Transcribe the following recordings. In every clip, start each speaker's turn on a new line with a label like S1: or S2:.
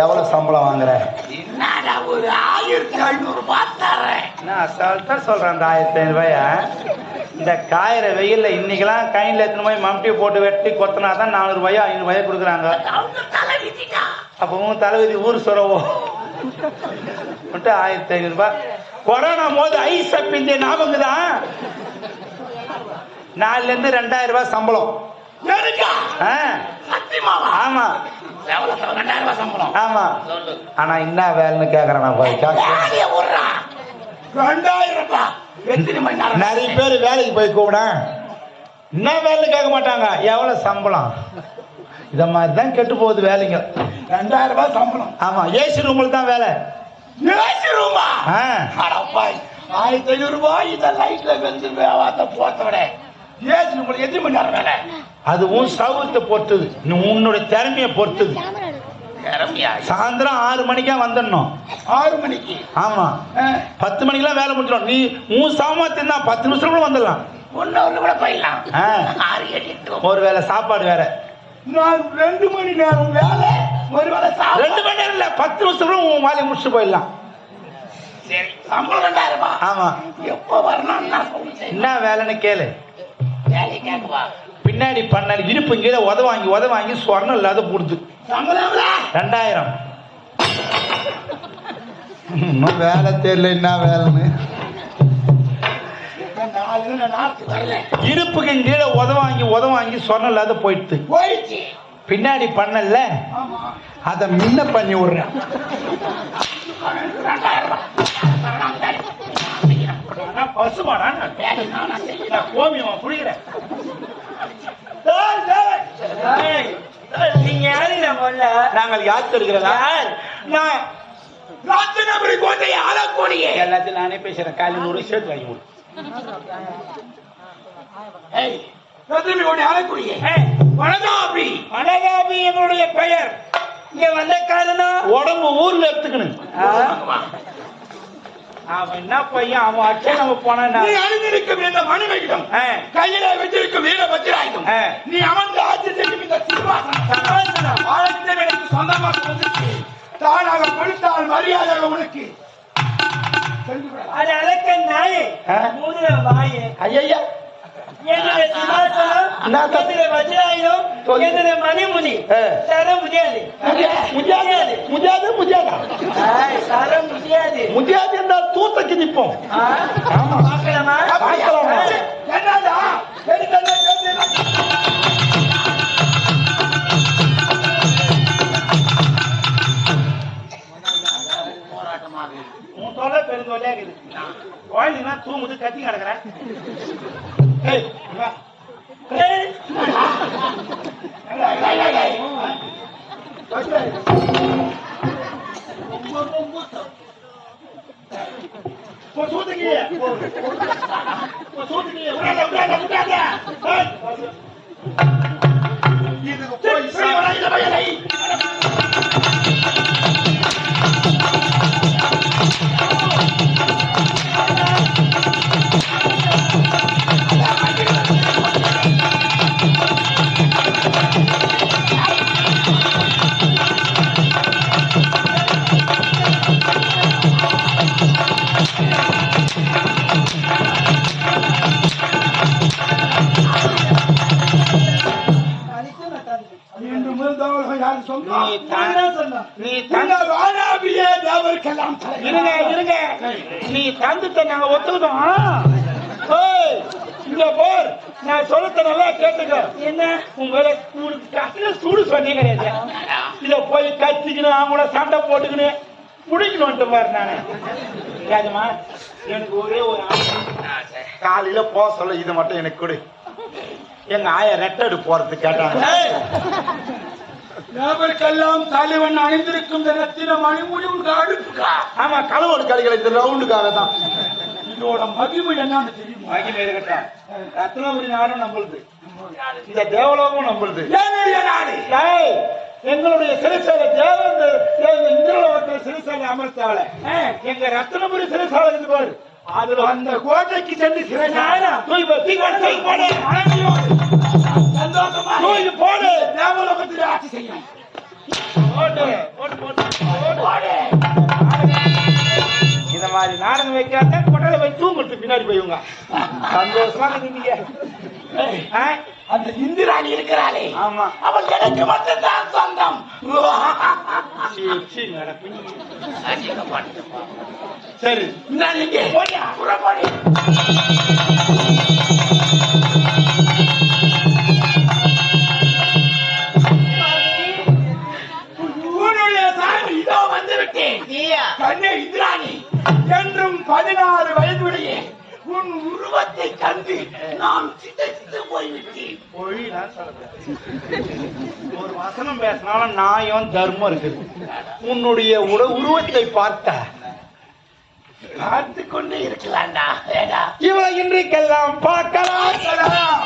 S1: எவ்வளவு சம்பளம் வாங்குற?
S2: என்னடா ஒரு ஆயிரத்தி ஐநூறு
S1: நான் அசால்ட்டா சொல்றேன் அந்த ஆயிரத்தி ஐநூறு ரூபாய இந்த காயிற வெயில்ல இன்னைக்கெல்லாம் கையில எத்தனை போய் மம்டி போட்டு வெட்டி கொத்தினா தான் நானூறு ரூபாயோ ஐநூறு ரூபாயோ கொடுக்குறாங்க
S2: அவங்க தலை விதிடா.
S1: அப்போ உன் தலைவிதி ஊர் சொரவோ? மட்டும் ஆயிரத்தி ஐநூறு ரூபாய் கொரோனா போது ஐஸ் பிந்திய ஞாபகம் தான் நாலுல இருந்து ரெண்டாயிரம் ரூபாய் சம்பளம். ஆமா. ஆமா. ஆனா என்ன வேலைன்னு கேக்குறேன் நான் போய். நிறைய பேர் வேலைக்கு போய் கூட என்ன வேலைன்னு கேட்க மாட்டாங்க. எவ்வளவு சம்பளம்? இத மாதிரி தான் கெட்டு போகுது வேலைங்க.
S2: ரெண்டாயிரம் ரூபாய் சம்பளம்.
S1: ஆமா ஏசி ரூம்ல தான் வேலை.
S2: ஏசி ரூமா?
S1: ஆ,
S2: ஆயிரத்தி ஐநூறு ரூபாய் இந்த லைட்ல வந்து வேவாத்த போத்தோட ஏசி ரூம்ல எத்தனை மணி நேரம் வேலை
S1: அதுவும் சவுத்தை பொறுத்தது உன்னுடைய திறமைய பொறுத்தது சாயந்தரம் ஆறு மணிக்கா வந்துடணும்.
S2: ஆறு மணிக்கு?
S1: ஆமா. பத்து மணிக்கெல்லாம் வேலை முடிச்சிடும் நீ உன் சாமர்த்தியம் தான் பத்து நிமிஷம் கூட வந்துடலாம்.
S2: ஒன்னு கூட போயிடலாம்.
S1: ஒரு வேளை சாப்பாடு வேற.
S2: நான் ரெண்டு மணி நேரம் வேலை ஒரு வேலை சாப்பிட.
S1: ரெண்டு மணி நேரம் இல்ல பத்து நிமிஷம் கூட உன் வேலையை முடிச்சுட்டு போயிடலாம்.
S2: சரி சம்பளம் ரெண்டாயிரம்?
S1: ஆமா.
S2: எப்போ சொல்லுங்க
S1: என்ன வேலைன்னு கேளு.
S2: வேலை கேட்கவா
S1: பின்னாடி பண்ணாடி இருப்பு கீழே உத வாங்கி உத வாங்கி சொர்ணம் இல்லாத கொடுத்து? ரெண்டாயிரம். இன்னும் வேலை தெரியல என்ன வேலைன்னு. இருப்புக்கு கீழே உத வாங்கி உத வாங்கி சொர்ணம் இல்லாத போயிடுது
S2: போயிடுச்சு.
S1: பின்னாடி பண்ணல.
S2: ஆமா.
S1: அதை முன்ன பண்ணி விடுறேன். பசுமாடா நான்
S2: வேலை நானா
S1: கோமியமா புரிகிறேன்
S3: நீங்க யாருங்க முதல்ல
S1: நாங்கள் யாத்து இருக்கிறதா நான்
S2: ராத்திரி கோட்டையை ஆளக்கூடிய
S1: எல்லாத்தையும் நானே பேசுறேன். காலையில் நூறு சேர்த்து வாங்கி கொடு.
S2: ராத்திரி கோட்டை ஆளக்கூடிய வனதாபி
S3: என்னுடைய பெயர். இங்க வந்த காரணம்?
S1: உடம்பு ஊர்ல எடுத்துக்கணும். அவன் என்ன பையன்? அவன் அச்சை நம்ம போனா
S2: நீ அணிந்திருக்கும் இந்த மணிமகிடம். கையில வச்சிருக்கும் வீர வச்சிராயுதம். நீ அமர்ந்து ஆட்சி செய்யும் இந்த சிம்மாசனம் ஆழத்தை எனக்கு சொந்தமாக வந்துச்சு தானாக கொடுத்தால் மரியாதை உனக்கு.
S3: அது அழக்க நாயே? மூதுல வாயே.
S1: ஐயா
S3: என்னுடைய சிம்மாசனம் வஜ்ராயுதம். என்னுடைய மணிமுடி
S1: ஆ.
S3: தர முடியாது.
S1: முஜாது முஜாதா
S3: ஆய், தர முடியாது.
S1: முஜாது தூத்தக்கு நிற்போம்? ஆமா.
S3: பார்க்கலாமா?
S1: பார்க்கலாமா?
S2: என்னடா?
S1: தூங்குது கத்தி கிடக்குறேன் ஏய், இங்க வா.
S3: ஏய்,
S1: போ, சூத்துக்கு. போ. இதுக்கு போய் சாப்பிடு. நீ இருங்க இருங்க. நீ தந்துட்ட நாங்க ஒத்துக்கிட்டோம். இங்க போர். நான் சொல்லத்த நல்லா கேட்டுக்க.
S3: என்ன?
S1: உங்களை உங்களுக்கு கட்டில சூடு சொன்னே கிடையாது. இத போய் கத்திக்கணும் அவங்க கூட சண்டை போட்டுக்கணும் முடிக்கணும்ட்டு பாரு நானு. ராஜமா எனக்கு ஒரே ஒரு. காலையில போக சொல்ல இது மட்டும் எனக்கு கொடு. எங்க ஆயா ரெட்டடு போறது கேட்டாங்க.
S2: தேவருக்கெல்லாம் தலைவன் அணிந்திருக்கும் இந்த ரத்தின மணிமுடி உனக்கு அடுப்புக்கா
S1: ஆமா களவோடு கலைகளை இந்த ரவுண்டுக்காக தான்
S2: இதோட மகிமை என்னன்னு தெரியுமா?
S1: மகிமை இருக்கட்டும் ரத்னபுரி நாடும் நம்மளுது. இந்த தேவலோகமும் நம்மளுது. எங்களுடைய சிறைசாலை தேவந்த இந்திரலோகத்தில் சிறைசாலை அமர்த்தால. எங்க ரத்னபுரி சிறைசாலை இருந்து பாரு. அதுல
S2: அந்த கோட்டைக்கு சென்று சிறை
S1: நானா? போடு.
S2: தேவலோகத்தில் ஆட்சி செய்யும்
S1: போடு போடு போடு போடு. இந்த மாதிரி நாடகம் வைக்காத கொட்டலை போய் தூங்கிட்டு பின்னாடி போய்வங்க சந்தோஷமா இருந்தீங்க. ஆ?
S2: அந்த இந்திராணி இருக்கிறாளே.
S1: ஆமா.
S2: அவள் எனக்கு மட்டும்தான் சொந்தம்.
S1: சரி.
S2: நான் இங்கே. புறப்படி. கண்ணே. இந்திராணி. என்றும் பதினாறு வயதுடைய உன் உருவத்தை கண்டு நான் சிதைத்து போய்விட்டேன்.
S1: பொழிலாம் சொல்லக்கூடாது. ஒரு வசனம் பேசினாலும் நியாயம் தர்மம் இருக்குது. உன்னுடைய உட உருவத்தை பார்த்த
S2: பார்த்து கொண்டு இருக்கலாம்டா.
S1: இவளை இன்றைக்கெல்லாம் பார்க்கலாம்.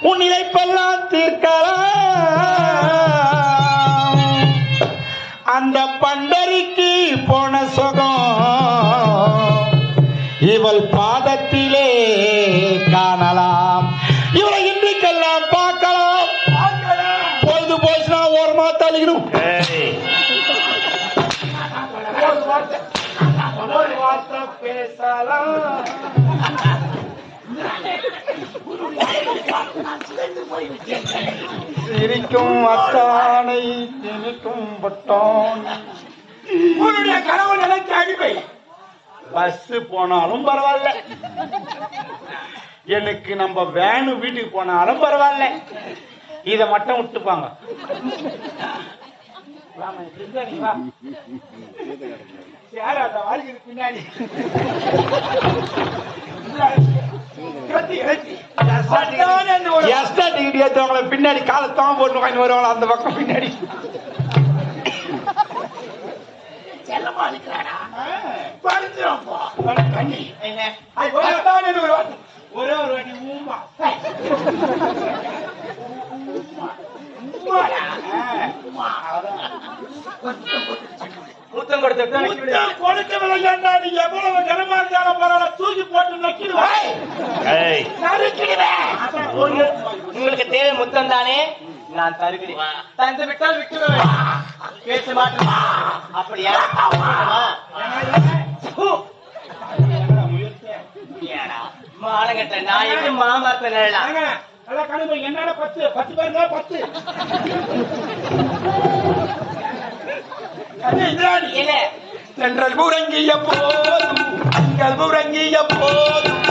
S1: உன் இழைப்பெல்லாம் தீர்க்கலாம். அந்த பண்டரிக்கு போன சுகம் இவள் பாதத்திலே காணலாம். இவளை இன்றைக்கெல்லாம் பார்க்கலாம். பொழுது போச்சுன்னா ஓரமா தள்ளிக்கணும். பேசலாம். சிரிக்கும் அத்தானை திணிக்கும் பட்டான்.
S2: உன்னுடைய கணவன் எனக்கு அடிமை.
S1: பஸ் போனாலும் பரவாயில்ல. எனக்கு நம்ம வேனு வீட்டுக்கு போனாலும் பரவாயில்ல. இத மட்டும் விட்டுப்பாங்க. பின்னாடி? எஸ்டா டிகிரி ஏத்தவங்கள பின்னாடி காலத்தான் போட்டு வாங்கி வருவாங்களா? அந்த பக்கம் பின்னாடி.
S2: ஒரு.
S1: ஒரே ஒரு வாட்டி ஊமா.
S2: உம்மா.
S1: முத்தம் கொடுத்து
S2: முத்தம் கொடுக்கவில்லை என்றால் நீ எவ்வளவு கனமா இருந்தாலும் பரவாயில்ல, தூக்கி போட்டு நக்கிடுவேன்.
S4: ஏய்,
S2: நறுக்கிடுவேன்.
S3: உங்களுக்கு தேவை முத்தம் தானே? நான் தருகிறேன். தந்து விட்டால் விட்டுடுவேன் பேச மாட்டேன் அப்படியா? மானகட்ட நாய்க்கு மாமரத்தை நிழலாம்
S1: என்னடா பத்து? பத்து பேருங்க பத்து?
S2: தென்றல் முறங்கிய போதும் திங்கள் முறங்கிய போதும்.